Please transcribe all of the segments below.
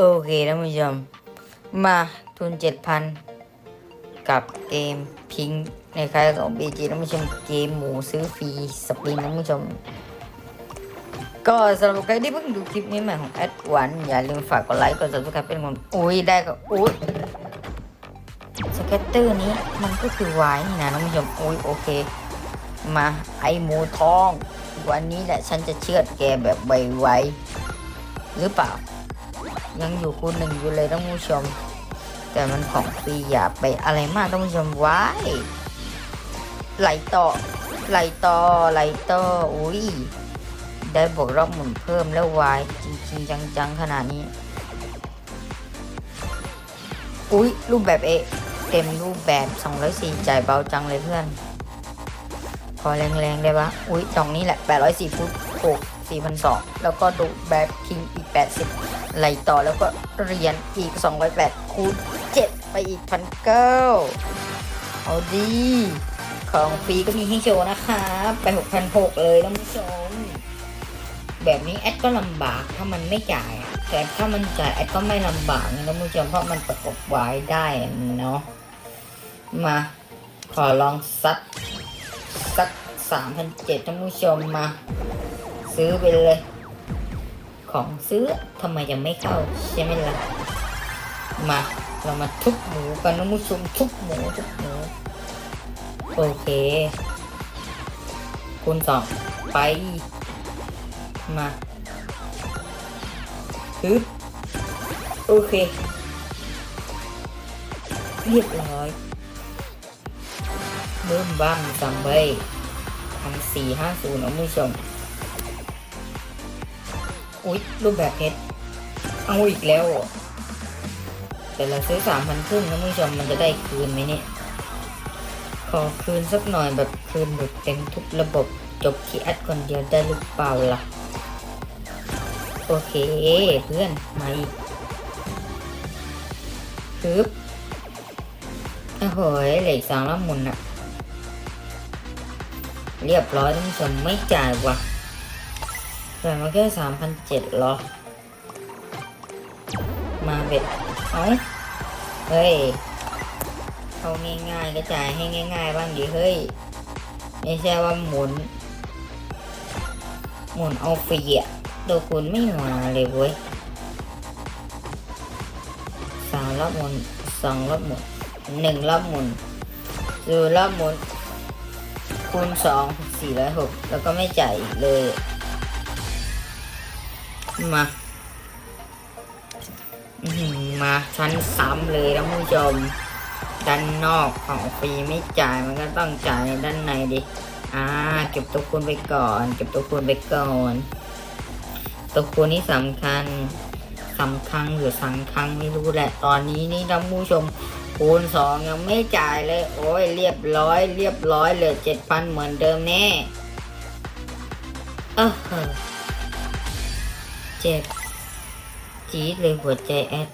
โอเคท่านผู้ชม มาทุนเจ็ดพันกับเกมพิงในค่ายของบีจีท่านผู้ชมเกมหมูซื้อฟรีสปริงท่านผู้ชม ก็สำหรับใครที่เพิ่งดูคลิปนี้ใหม่ของแอดวันอย่าลืมฝากกดไลค์กด subscribe เป็นคนอุ้ยได้ก็อุ้ยสเก็ตเตอร์นี้มันก็คือวายนี่นะท่านผู้ชมอุ้ยโอเค มาไอหมูทอง วันนี้แหละฉันจะเชือดแกแบบไวๆหรือเปล่า ยังอยู่คูณหนึ่งอยู่เลยท่านผู้ชม แต่มันของฟรีอย่าไปอะไรมากท่านผู้ชมไว้ไหลต่อไหลต่อไหลต่ออุ้ยได้บวกรอบหมุนเพิ่มแล้ววายจริงๆจังๆขนาดนี้ อุ้ยรูปแบบเอเต็มรูปแบบ204จ่ายเบาจังเลยเพื่อน ขอแรงๆได้ปะอุ้ยตรงนี้แหละ 804ฟุต6 4,200แล้วก็ดูแบบพิงอีก 80 ไหลต่อแล้วก็เรียญอีก 208 คูณ 7 ไปอีกพันเก้าเอาดี ของฟรีก็มีให้โชว์นะคะไป 6,600 เลยท่านผู้ชม แบบนี้แอดก็ลำบากถ้ามันไม่จ่าย แต่ถ้ามันจ่ายแอดก็ไม่ลำบากนะท่านผู้ชมเพราะมันประกบไว้ได้เนาะ มา ขอลองสัก สักสามพันเจ็ดท่านผู้ชมมา ซื้อไปเลย ของซื้อทำไมยังไม่เข้า ใช่ไหมล่ะ มาเรามาทุบหมูกันท่านผู้ชมทุบหมูทุบหมูโอเคคูณสองไป มาฮึบโอเค เรียบร้อย บิ่มบ้ามซัมเบย์พันสี่ห้าศูนย์นะผู้ชม อุ๊ย รูปแบบเพชรเอาอีกแล้วเหรอแต่เราซื้อสามพันครึ่งนะผู้ชมมันจะได้คืนไหมเนี่ย ขอคืนสักหน่อยแบบคืนแบบเต็มทุกระบบจบที่แอดคนเดียวได้หรือเปล่าล่ะ โอเคเพื่อนมาอีกปึ๊บโอ้โหเหล็กสองแล้วมุนอะ เรียบร้อยท่านผู้ชมไม่จ่ายว่ะจ่ายมาแค่สามพันเจ็ดหรอ มาเบ็ดเอาเฮ้ยเอาง่ายๆก็จ่ายให้ง่าย ๆ บ้างดิเฮ้ย ไม่ใช่ว่าหมุน หมุนเอาฟรีอะตัวคุณไม่มาเลยเว้ยสามรอบหมุนสองรอบหมุนหนึ่งรอบหมุนสี่รอบหมุน คูณสองสี่ร้อยหกแล้วก็ไม่จ่ายอีกเลย มามาชั้นซ้ำเลยนะผู้ชม ด้านนอกของฟรีไม่จ่ายมันก็ต้องจ่ายด้านในดิ อ่า เก็บตัวคูณไปก่อน เก็บตัวคูณไปก่อน ตัวคูณนี่สำคัญสำคัญหรือสังคังไม่รู้แหละ ตอนนี้นี่ท่านผู้ชม คูณสองยังไม่จ่ายเลย โอ้ยเรียบร้อย เรียบร้อยเหลือเจ็ดพันเหมือนเดิมแน่เออเจ็บจี๊ดเลยหัวใจแอด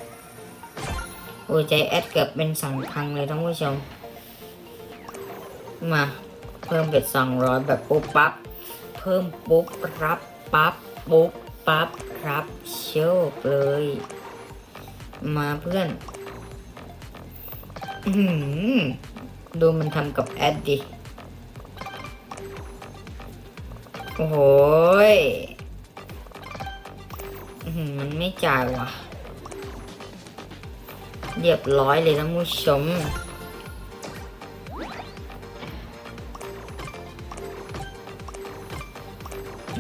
หัวใจแอดเกือบเป็นสังคังเลยท่านผู้ชม มา เพิ่มเป็นสองร้อยแบบปุ๊บปั๊บ เพิ่มปุ๊บรับปั๊บปุ๊บปั๊บรับโชคเลย มาเพื่อน ดูมันทำกับแอดดิ โอ้โหมันไม่จ่ายว่ะ เรียบร้อยเลยท่านผู้ชม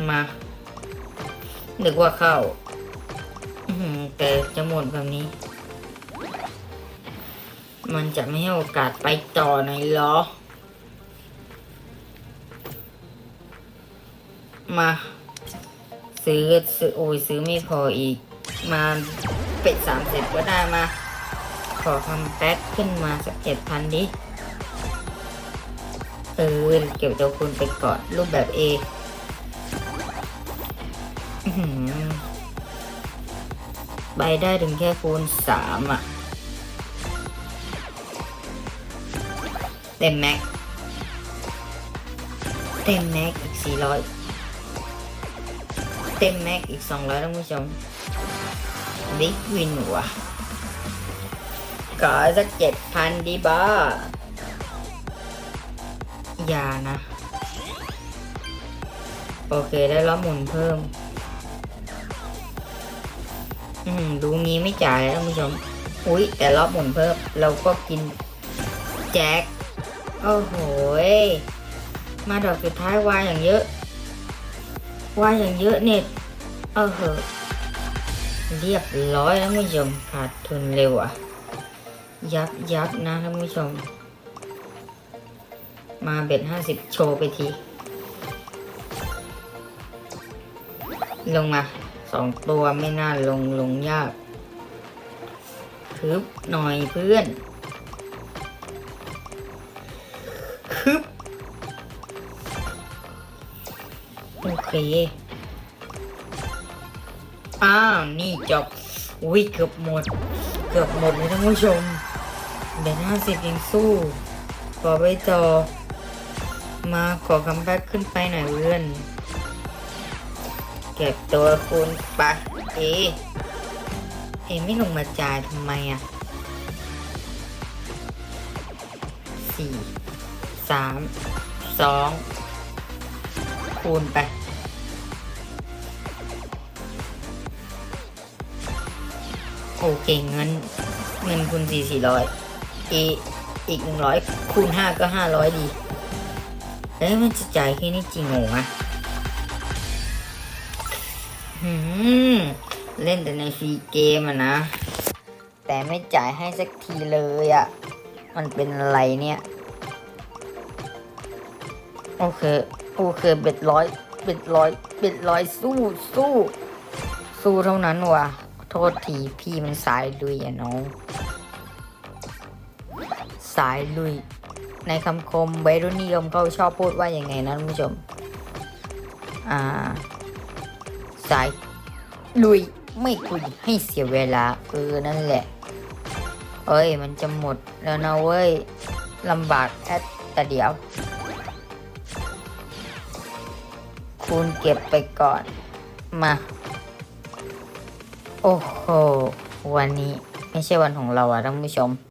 มานึกว่าเข้า แต่จะหมดแบบนี้ มันจะไม่ให้โอกาสไปต่อหน่อยหรอ มา ซื้อซื้อโอ้ยซื้อไม่พออีก มาเป็ดสามสิบก็ได้มา ขอทำแพ็คขึ้นมาสักเจ็ดพันดิเออเก็บตัวคุณไปก่อนรูปแบบ A อื้อหือใบได้ถึงแค่คูณสามอะ ต็มแม็ก เต็มแม็กอีกสี่ร้อยเต็มแม็กอีกสองร้อยท่านผู้ชมบิ๊กวินว่ะขอสักเจ็ดพันดีบ้าอย่านะ โอเคได้รับหมุนเพิ่ม อืม ดูงี้ไม่จ่ายแล้วท่านผู้ชม อุ๊ย แต่รอบหมุนเพิ่ม เราก็กินแจ็ค โอ้โหมาดอกสุดท้ายวายอย่างเยอะวายอย่างเยอะเนี่ยเออเหอะเรียบร้อยแล้วท่านผู้ชมขาดทุนเร็วอะ ยับยับนะท่านผู้ชม มาเบ็ดห้าสิบโชว์ไปที ลงมาสองตัวไม่น่าลงลงยากคึบหน่อยเพื่อน เค อ้าว นี่จบอุ้ยเกือบหมด เกือบหมดเลยท่านผู้ชม เดี๋ยวห้าสิบยังสู้ ขอไปต่อ มาขอคัมแบ็กขึ้นไปหน่อยเพื่อน เก็บตัวคุณไปะเอ เอไม่ลงมาจ่ายทำไมอะสี่สามสองคูณไป อเคเงินเงินคูณสี่สี่ร้อยเออีกหนึ่งร้อยคูณห้าก็ห้าร้อยดีเอ้ยมันจะจ่ายแค่นี้จริงเหรอะหืมเล่นแต่ในฟรีเกมอะนะ แต่ไม่จ่ายให้สักทีเลยอะมันเป็นอะไรเนี่ย โอเค โอเคเบ็ดร้อย เบ็ดร้อย เบ็ดร้อยสู้สู้ สู้เท่านั้นว่ะ ทษทีพี่มันสายลุยอะน้อง สายลุย ในคำคมวัยรุ่นนิยมเขาชอบพูดว่าอย่างไงนะท่านผู้ชม อ่า สายลุยไม่คุยให้เสียเวลาเออนั่นแหละ เอ้ยมันจะหมดแล้วนะเว้ยลำบากแค่แต่เดียวคุณเก็บไปก่อนมา โอ้โห วันนี้ไม่ใช่วันของเราอะท่านผู้ชม